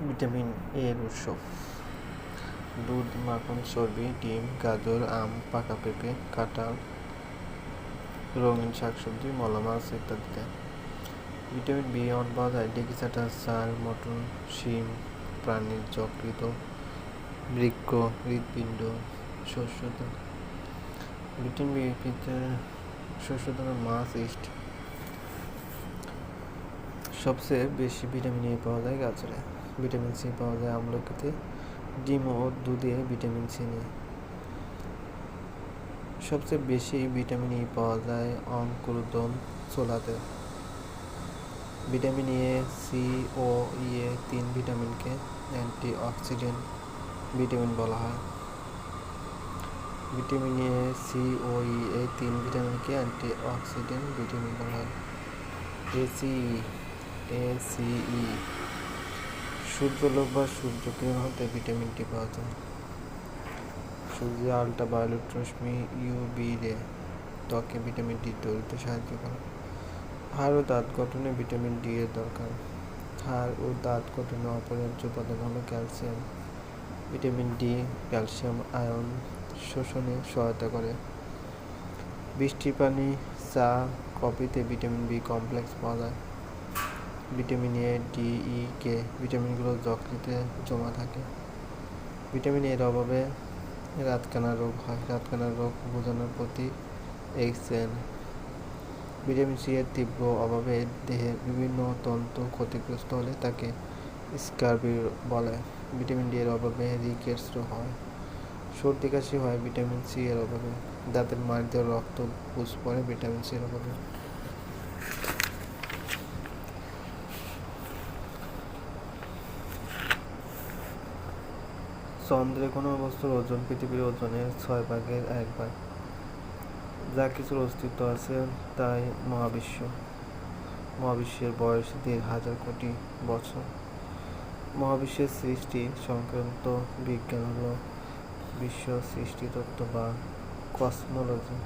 Vitamin এর উৎস। দুধ, মাখন চর্বি ডিম, গাজর, আম, পাকা পেঁপে, কাঁঠাল, রঙিন শাকসবজি, মলা মাছ ইত্যাদিতে। ভিটামিন বি ওয়ান পাওয়া যায়। ডেকিচাটা চাল, মটন, শিম, প্রাণীর যকৃত বৃক্ষ, হৃৎপিণ্ড, শস্য ভিটামিন বি শস্য মাছ, ইস্ট সবচেয়ে বেশি ভিটামিন এ পাওয়া যায় গাজরে। ভিটামিন সি পাওয়া যায় আমলকিতে। ডিম ও দুধে ভিটামিন সি নেই। সবচেয়ে বেশি ভিটামিন ই পাওয়া যায় অঙ্কুরোদম ছোলাতে। ভিটামিন এ, সি ও ই এ তিন ভিটামিনকে অ্যান্টি অক্সিডেন্ট ভিটামিন বলা হয়। ভিটামিন এ, সি ও ই এই তিন ভিটামিনকে অ্যান্টি অক্সিডেন্ট ভিটামিন বলা হয়। এসিই এসিই সূর্যলোক বা সূর্যকিরণ হতে ভিটামিন ডি পাওয়া যায়? সূর্যের আল্ট্রাভায়োলেট রশ্মি ইউবি রে ত্বকে ভিটামিন ডি তৈরিতে সাহায্য করে। হাড় ও দাঁত গঠনে ভিটামিন ডি এর দরকার। হাড় ও দাঁত গঠনে অপরিহার্য উপাদান হলো calcium vitamin D calcium ion শোষণে সহায়তা করে। বৃষ্টির পানি, চা, কফিতে ভিটামিন বি কমপ্লেক্স পাওয়া যায়। ভিটামিন এ, ডি, ই, কে ভিটামিনগুলো যকৃতে জমা থাকে। ভিটামিন এর অভাবে রাতকানা রোগ হয়। রাতকানা রোগ বোঝানোর প্রতি এক্সেন ভিটামিন সি এর তীব্র অভাবে দেহের বিভিন্ন তন্তু ক্ষতিগ্রস্ত হলে তাকে স্কার্বি বলে। ভিটামিন ডি এর অভাবে রিকেটস হয়। সর্দি কাশি হয় ভিটামিন সি এর অভাবে। দাঁতের মাড় দিয়ে রক্ত পুষ পড়ে ভিটামিন সি এর অভাবে। চন্দ্রে কোনো বস্তুর ওজন পৃথিবীর ওজনের ছয় ভাগের এক ভাগ। যা কিছুর অস্তিত্ব আছে তাই মহাবিশ্ব। মহাবিশ্বের বয়স দেড় হাজার কোটি বছর। মহাবিশ্বের সৃষ্টি সংক্রান্ত বিজ্ঞান হল বিশ্ব সৃষ্টি তত্ত্ব বা কসমোলজি।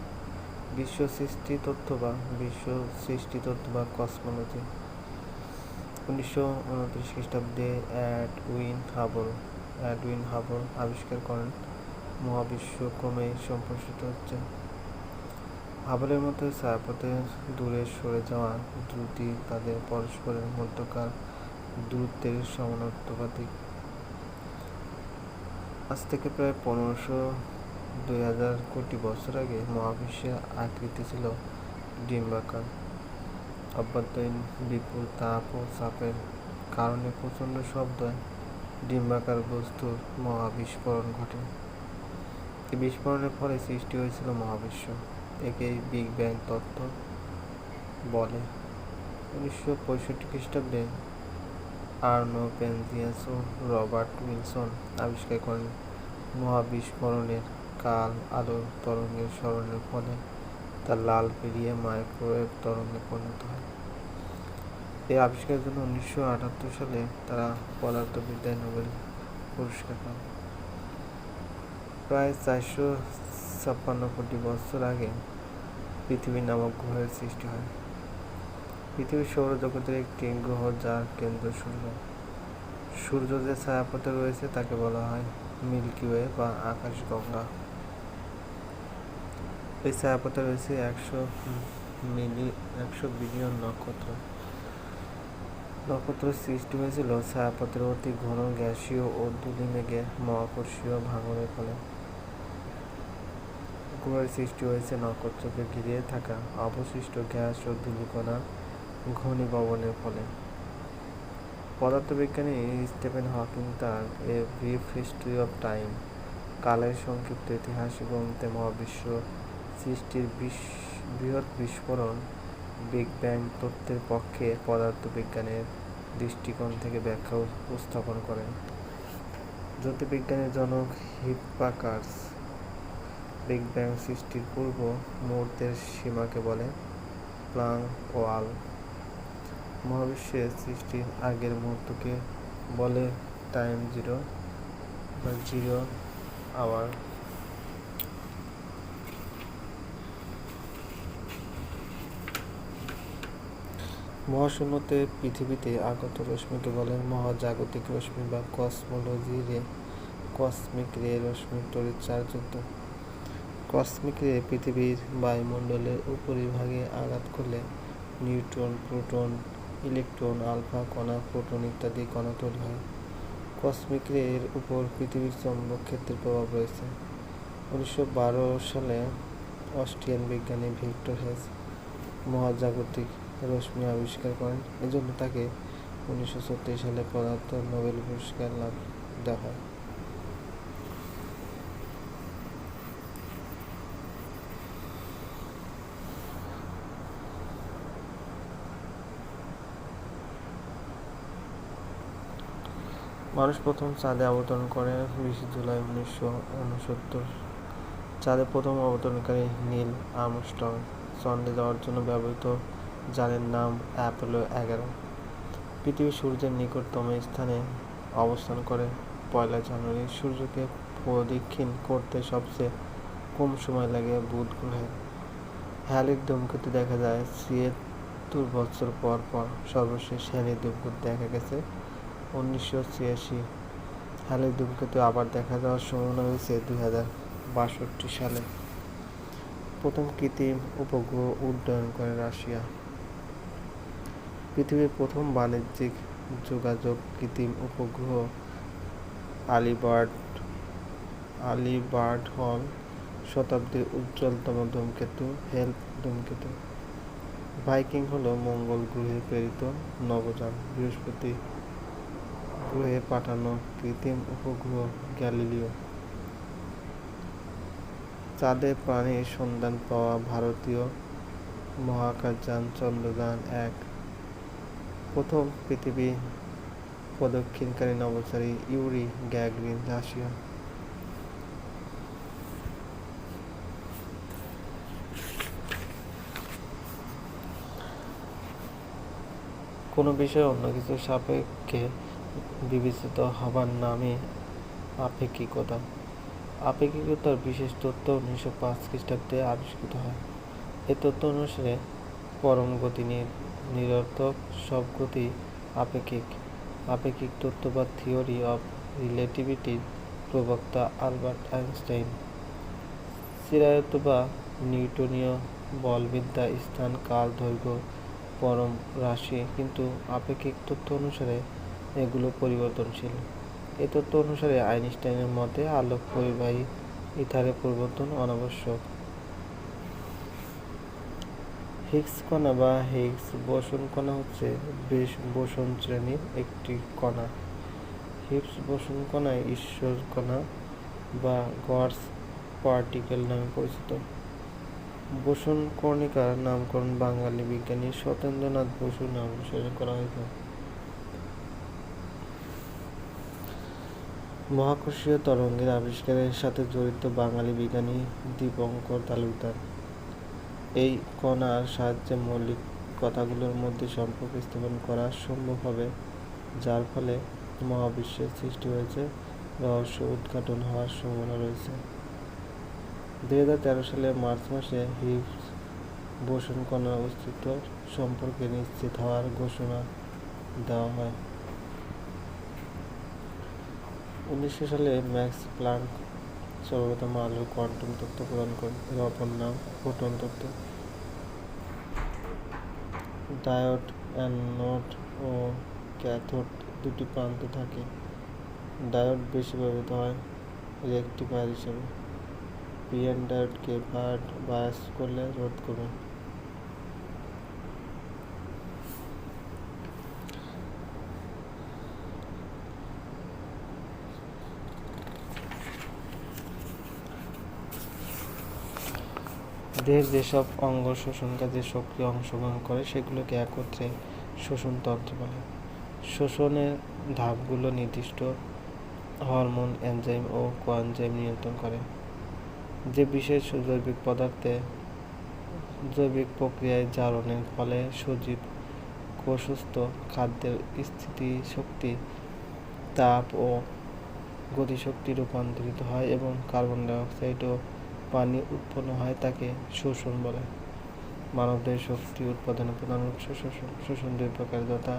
বিশ্ব সৃষ্টি তত্ত্ব বা বিশ্ব সৃষ্টি তত্ত্ব বা কসমোলজি। উনিশশো উনত্রিশ খ্রিস্টাব্দে Edwin Hubble. Edwin Hubble আবিষ্কার করেন। মহাবিশ্ব ক্রমেই সম্প্রসারিত হচ্ছে। হাবলের মতো ছায়াপথের দূরে সরে যাওয়া দ্রুতি তাদের পরস্পরের মধ্যকার দূরত্বের সমানুপাতিক আজ থেকে প্রায় পনেরোশো দুই হাজার কোটি বছর আগে মহাবিশ্বের আকৃতি ছিল ডিম্বাকার। অভ্যন্তরীণ বিপুল তাপ ও চাপের কারণে প্রচণ্ড শব্দ ডিম্বাকার বস্তুর মহাবিস্ফোরণ ঘটে। এই বিস্ফোরণের ফলে সৃষ্টি হয়েছিল মহাবিশ্ব। একেই বিগ ব্যাং তত্ত্ব বলে। উনিশশো পঁয়ষট্টি খ্রিস্টাব্দে আর্নো পেনজিয়াস ও রবার্ট উইলসন আবিষ্কার করেন মহাবিস্ফোরণের কাল আলোর তরঙ্গের স্মরণের ফলে তা লাল পেরিয়ে মাইক্রোওয়েভ তরঙ্গে পরিণত হয়। এই আবিষ্কারের জন্য উনিশশো আটাত্তর সালে তারা পদার্থবিদ্যায় নোবেল পুরস্কার পান। প্রায় চারশো ছাপ্পান্ন কোটি বছর আগে পৃথিবী নামক গ্রহের সৃষ্টি হয়। পৃথিবী সৌরজগতের একটি গ্রহ যার কেন্দ্র সূর্য সূর্য যে ছায়াপথে রয়েছে তাকে বলা হয় মিল্কি ওয়ে বা আকাশগঙ্গা। এই ছায়াপথে রয়েছে একশো মিলি, একশো বিলিয়ন নক্ষত্র। নক্ষত্র সৃষ্টি হয়েছিল ছায়াপথের অতি ঘন গ্যাসীয় ও দুলি মেঘের মহাকর্ষীয় ভাঙনের ফলে। গ্রহের সৃষ্টি হয়েছে নক্ষত্রকে ঘিরে থাকা অবশিষ্ট গ্যাস ও ধূলিকণার ঘনীভবনের ফলে। পদার্থবিজ্ঞানী স্টিফেন হকিং তার a brief history of time কালের সংক্ষিপ্ত ইতিহাস গ্রন্থে মহাবিশ্ব সৃষ্টির বৃহৎ বিস্ফোরণ বিগ ব্যাং তত্ত্বের পক্ষে পদার্থবিজ্ঞানের দৃষ্টিকোণ থেকে ব্যাখ্যা উপস্থাপন করেন। জ্যোতির্বিজ্ঞানের জনক হিপ্পাকার্স বিগ ব্যাং সৃষ্টির পূর্ব মুহূর্তের সীমাকে বলে প্লাং ওয়াল। মহাবিশ্বের সৃষ্টির আগের মুহূর্তকে বলে টাইম জিরো বা জিরো আওয়ার। মহাশূন্যতে পৃথিবীতে আগত রশ্মিকে বলে মহাজাগতিক রশ্মি বা কসমোলজি রে, কসমিক রে রশ্মির তড়িৎ চার্জযুক্ত কসমিক রে পৃথিবীর বায়ুমণ্ডলের উপরিভাগে আঘাত করলে নিউট্রন, প্রোটন, ইলেকট্রন, আলফা, কণা, প্রোটন ইত্যাদি কণা তৈরি হয়। কসমিক রে এর উপর পৃথিবীর চৌম্বক ক্ষেত্রের প্রভাব রয়েছে। উনিশশো বারো সালে অস্ট্রিয়ান বিজ্ঞানী ভিক্টর হেস মহাজাগতিক রশ্মি আবিষ্কার করেন। এজন্য তাকে উনিশশো সালে পদার্থ নোবেল পুরস্কার লাভ দেওয়া হয়। মানুষ প্রথম চাঁদে অবতরণ করে বিশে জুলাই উনিশশো উনসত্তর। চাঁদে প্রথম অবতরণকারী নীল আর্মস্ট্রং। চন্দ্রে যাওয়ার জন্য ব্যবহৃত যানের নাম অ্যাপোলো এগারো। পৃথিবী সূর্যের নিকটতম স্থানে অবস্থান করে। পয়লা জানুয়ারি সূর্যকে প্রদক্ষিণ করতে সবচেয়ে কম সময় লাগে বুধ গ্রহে। হ্যালির ধূমকেতু দেখা যায় ছিয়াত্তর বছর পর পর। সর্বশেষ হ্যালির ধূমকেতু দেখা গেছে উনিশশো ছিয়াশি। হ্যালির ধূমকেতু আবার দেখা যাওয়ার সম্ভাবনা রয়েছে দুই হাজার বাষট্টি সালে। প্রথম কৃত্রিম উপগ্রহ উড্ডয়ন করে রাশিয়া। পৃথিবীর প্রথম বাণিজ্যিক যোগাযোগ কৃত্রিম উপগ্রহ আলিবার্ড আলিবার্ড হল শতাব্দীর উজ্জ্বলতম ধূমকেতু হেল্প ধূমকেতু। ভাইকিং হলো মঙ্গল গ্রহে প্রেরিত নবযান। বৃহস্পতি গ্রহে পাঠানো কৃত্রিম উপগ্রহ গ্যালিলিও। চাঁদে প্রাণীর সন্ধান পাওয়া ভারতীয় মহাকাশযান চন্দ্রযান এক। প্রথম পৃথিবী প্রদক্ষিণকারী নভোচারী ইউরি গ্যাগরিন, রাশিয়া। কোনো বিষয়ে অন্য কিছুর সাপেক্ষে বিবেচিত হবার নামে আপেক্ষিকতা। আপেক্ষিকতার বিশেষ তথ্য উনিশশো পাঁচ খ্রিস্টাব্দে আবিষ্কৃত হয়। এ তথ্য অনুসারে পরম গতি নিরর্থক, সব গতি আপেক্ষিক। আপেক্ষিক তত্ত্ব বা থিওরি অফ রিলেটিভিটির প্রবক্তা আলবার্ট আইনস্টাইন। চিরায়ত বা নিউটনীয় বলবিদ্যা স্থান, কাল, দৈর্ঘ্য, পরম রাশি, কিন্তু আপেক্ষিক তথ্য অনুসারে এগুলো পরিবর্তনশীল। এ তথ্য অনুসারে আইনস্টাইনের মতে আলোক পরিবাহী ইথারে পরিবর্তন অনাবশ্যক। হিগস কণা বা হিগস বোসন কণা হচ্ছে বেশ বোসন শ্রেণির একটি কণা। হিগস বোসন কণায় ঈশ্বর কণা বা গডস পার্টিকেল নামে পরিচিত। বোসন কর্ণিকার নামকরণ বাঙালি বিজ্ঞানী সত্যেন্দ্রনাথ বসু নাম অনুসারে করা হয়েছে। মহাকর্ষীয় তরঙ্গের আবিষ্কারের সাথে জড়িত বাঙালি বিজ্ঞানী দীপঙ্কর তালুকদার। এই কণার সাহায্যে মৌলিক কথাগুলোর মধ্যে সম্পর্ক স্থাপন করা সম্ভব হবে, যার ফলে মহাবিশ্বের সৃষ্টি হয়েছে, রহস্য উদ্ঘাটন হওয়ার সম্ভাবনা রয়েছে। দুই হাজার তেরো সালের মার্চ মাসে হিগস বোসন কণার অস্তিত্ব সম্পর্কে নিশ্চিত হওয়ার ঘোষণা দেওয়া হয়। উনিশশো সালে ম্যাক্স প্লাঙ্ক সর্বপ্রথম আলো, কোয়ান্টাম তত্ত্ব প্রদান করে এর অপর নাম ফোটন তত্ত্ব। ডায়োড, অ্যানোড ও ক্যাথোড দুটি প্রান্ত থাকে। ডায়োড বেশি ব্যবহৃত হয় রেকটিফায়ার হিসেবে। পিএন ডায়োডকে বায়াস করলে রোধ করবে দেহের যেসব অঙ্গ শোষণ কাজে সক্রিয় অংশগ্রহণ করে, সেগুলোকে একত্রে শোষণ তন্ত্র বলে। শোষণের ধাপগুলো নির্দিষ্ট হরমোন, এনজাইম ও কোয়ানজাইম নিয়ন্ত্রণ করে। যে বিশেষ জৈবিক পদার্থে জৈবিক প্রক্রিয়ায় জারণের ফলে সজীব কোষস্থ খাদ্যের স্থিতিশক্তি, তাপ ও গতিশক্তি রূপান্তরিত হয় এবং কার্বন ডাইঅক্সাইড ও পানি উৎপন্ন হয় তাকে শোষণ বলে। মানবদেহের শক্তি উৎপাদনের প্রধান উৎস শোষণ শোষণ দুই প্রকার যথা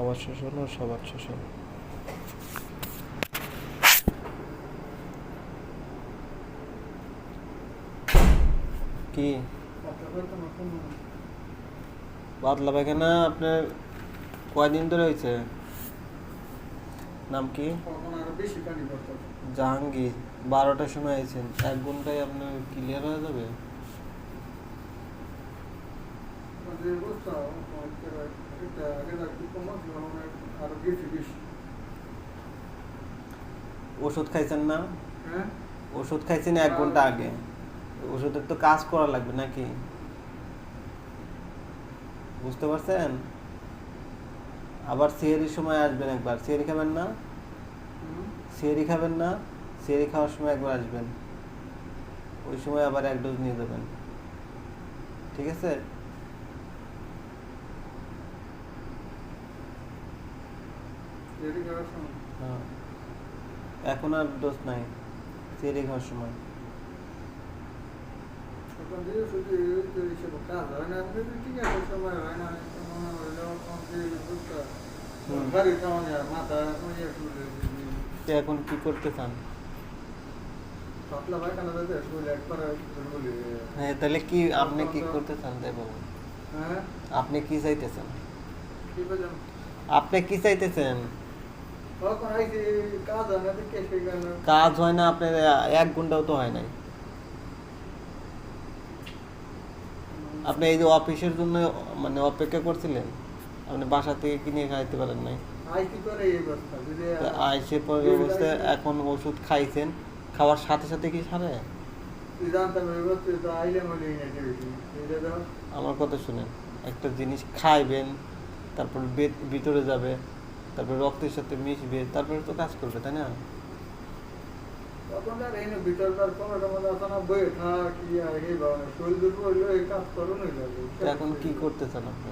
অবাধ শোষণ ও সবাদ শোষণ। কি? পাতলা পায়খানা আপনার কয়দিন ধরে হয়েছে? নাম কি? জাহাঙ্গীর। বারোটার সময় আইছেন এক ঘন্টায় আপনার ক্লিয়ার হয়ে যাবে? ওষুধ খাইছেন না? ওষুধ খাইছেন এক ঘণ্টা আগে। ওষুধের তো কাজ করা লাগবে নাকি? বুঝতে পারছেন? আবার সিয়ারির সময় আসবেন একবার। সিয়ারি খাবেন না? সিয়ারি খাবেন না? সিয়ারি খাওয়ার সময় একবার আসবেন। ওই সময় আবার এক ডোজ নিয়ে যাবেন। ঠিক আছে? হ্যাঁ। এখন আর ডোজ নাই সিয়ারি খাওয়ার সময়। এখন কি করতে চান? হ্যাঁ তাহলে কি আপনি কি করতে চান তাই বলুন? আপনি কি চাইতেছেন? আপনি কি চাইতেছেন? কাজ হয় না আপনার এক ঘন্টাও তো হয় নাই। আপনি এই যে অফিসের জন্য মানে অপেক্ষা করছিলেন আপনি বাসা থেকে কিনে খাইতে পারেন নাই? আইসে পরে অবস্থায় এখন ওষুধ খাইছেন খাওয়ার সাথে সাথে কি সারে? আমার কথা শুনেন একটা জিনিস খাইবেন তারপর ভিতরে যাবে তারপর রক্তের সাথে মিশবে তারপরে তো কাজ করবে তাই না? এখন কি করতে চান আপনি?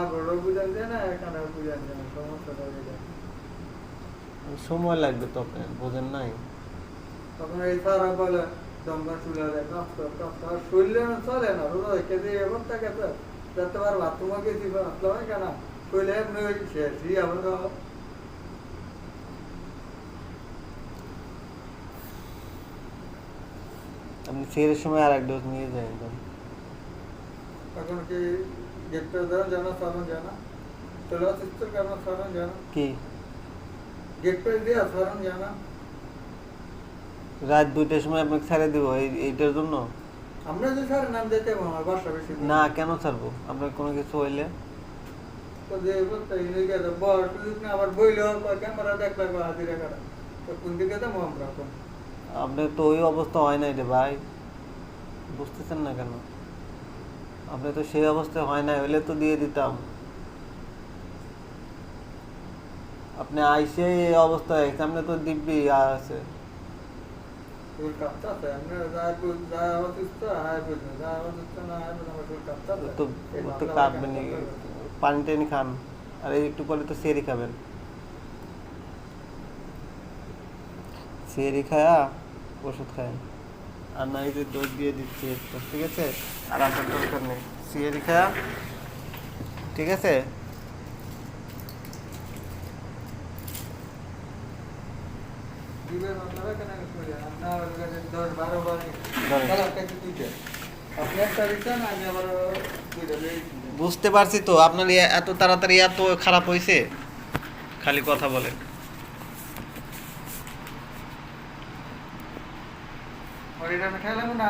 আগরও বুঝান যায় না এখানে বুঝান যায় না সমস্যাটা সময় লাগবে তো আপনার বোঝেন নাই? তখন এই সারা বলে দমকা চুলে দেয় শরীরে চলে না রোজা খেতে এবার থাকে তো যাতে পার আসলে হয় কেন। শরীরে এমনি শেষ ই আবার তো। আপনি সেরের সময় আর এক ডোজ নিয়ে যান এখন কি গেটটা দেওয়া জানা সারণ জানা? চলে কেন সারণ জানা? কি গেট পেজ দেওয়া সারণ জানা রাত দুইটার সময় আপনাকে ছেড়ে দিব এই এইটার জন্য? আমরা যে স্যার নাম দিতে আমার বাসা বেশি না কেন ছাড়বো? আপনার কোনো কিছু হইলে। তো আবার বইলেও ক্যামেরা হাজিরা কাটা কোন দিকে যাব আমরা এখন? আপনার তো ওই অবস্থা হয় নাই রে ভাই। বুঝতেছেন না কেন? আপনি তো সেই অবস্থায় হয় না হইলে তো দিয়ে দিতাম। আপনি আইসে এই অবস্থায় সামনে তো দিব্যি আছে। পানি টানি খান আর একটু পরে তো সেরি খাবেন। সেরি খায়া ওষুধ খায়। আর না এই যে দিয়ে দিচ্ছি ঠিক আছে? আর আপনার দরকার নেই। সিয়ারি খায়া ঠিক আছে? দিবেন আপনারা কেন আপনার দশ বারো বার দিয়েছি বুঝতে পারছি তো আপনার এত তাড়াতাড়ি এত খারাপ হয়েছে খালি কথা না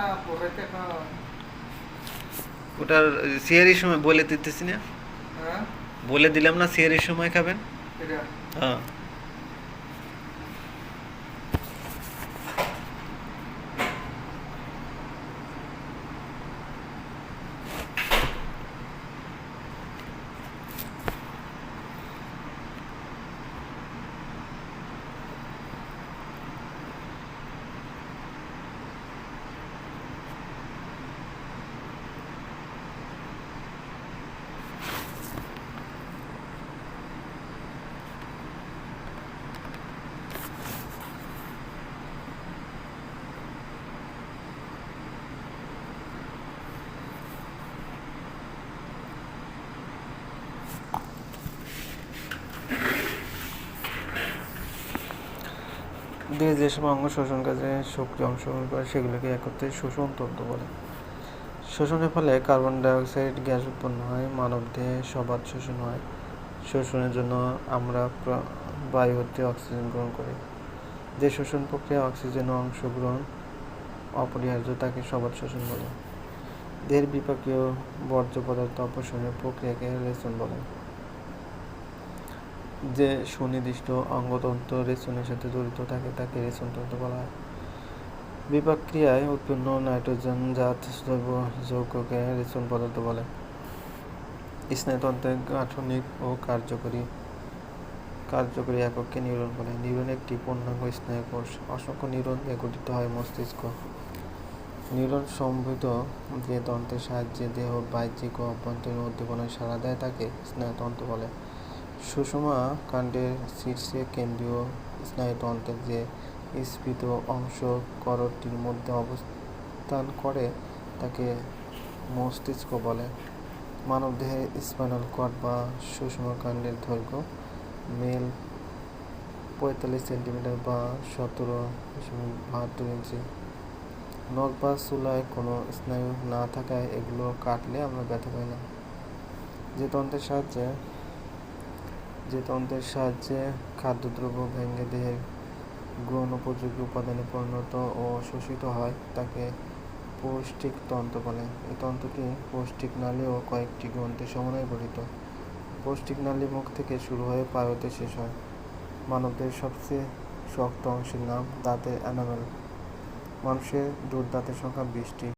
ওটার সিয়ারির সময় বলে দিতেছি না। হ্যাঁ? বলে দিলাম না সিয়ারির সময় খাবেন। হ্যাঁ। দেহে যেসব অঙ্গ শোষণ কাজে শক্তি অংশগ্রহণ করে, সেগুলোকে একত্রে শোষণ তন্ত্র বলে। শোষণের ফলে কার্বন ডাইঅক্সাইড গ্যাস উৎপন্ন হয় মানবদেহে সবাত শোষণ হয়। শোষণের জন্য আমরা বায়ু হতে অক্সিজেন গ্রহণ করি। যে শোষণ প্রক্রিয়া অক্সিজেন অংশগ্রহণ অপরিহার্য, তাকে সবাত শোষণ বলে। দেহের বিপাকীয় বর্জ্য পদার্থ অপসারণের প্রক্রিয়াকে রেচন বলে। যে সুনির্দিষ্ট অঙ্গতন্ত্র রেচনের সাথে জড়িত থাকে, তাকে রেচন তন্ত্র বলা হয়। বিপাক ক্রিয়ায় উৎপন্ন নাইট্রোজেন জাত জৈব যৌগকে রেচন পদার্থ বলে। স্নায়ুতন্ত্রের গাঠনিক ও কার্যকরী কার্যকরী একককে নিউরন বলে। নিউরন একটি পূর্ণাঙ্গ স্নায়ু কোষ। অসংখ্য নিউরন গঠিত হয় মস্তিষ্ক। নিউরন সম্ভূত যে তন্ত্রের সাহায্যে দেহ বাহ্যিক ও অভ্যন্তরীণ উদ্দীপনায় সাড়া দেয়, তাকে স্নায়ুতন্ত্র বলে। সুষমা কাণ্ডের শীর্ষে কেন্দ্রীয় স্নায়ুতন্ত্রের যে স্ফীত অংশ করটির মধ্যে অবস্থান করে, তাকে মস্তিষ্ক বলে। মানবদেহের স্পাইনাল কর্ড বা সুষমা কাণ্ডের দৈর্ঘ্য মেল পঁয়তাল্লিশ সেন্টিমিটার বা সতেরো বাহাত্তর ইঞ্চি। নখ বা চুলায় কোনো স্নায়ু না থাকায় এগুলো কাটলে আমরা ব্যথা পাই না। যে তন্ত্রের সাহায্যে যে তন্ত্রের সাহায্যে খাদ্যদ্রব্য ভেঙে দেহের গ্রহণ উপযোগী উপাদানে পরিণত ও শোষিত হয়, তাকে পৌষ্টিক তন্ত্র বলে। এই তন্ত্রটি পৌষ্টিক নালী ও কয়েকটি গ্রন্থের সমন্বয়ে গঠিত। পৌষ্টিক নালী মুখ থেকে শুরু হয়ে পায়ুতে শেষ হয়। মানবদের সবচেয়ে শক্ত অংশের নাম দাঁতের অ্যানামেল মানুষের দুধ, দাঁতের সংখ্যা বিশটি।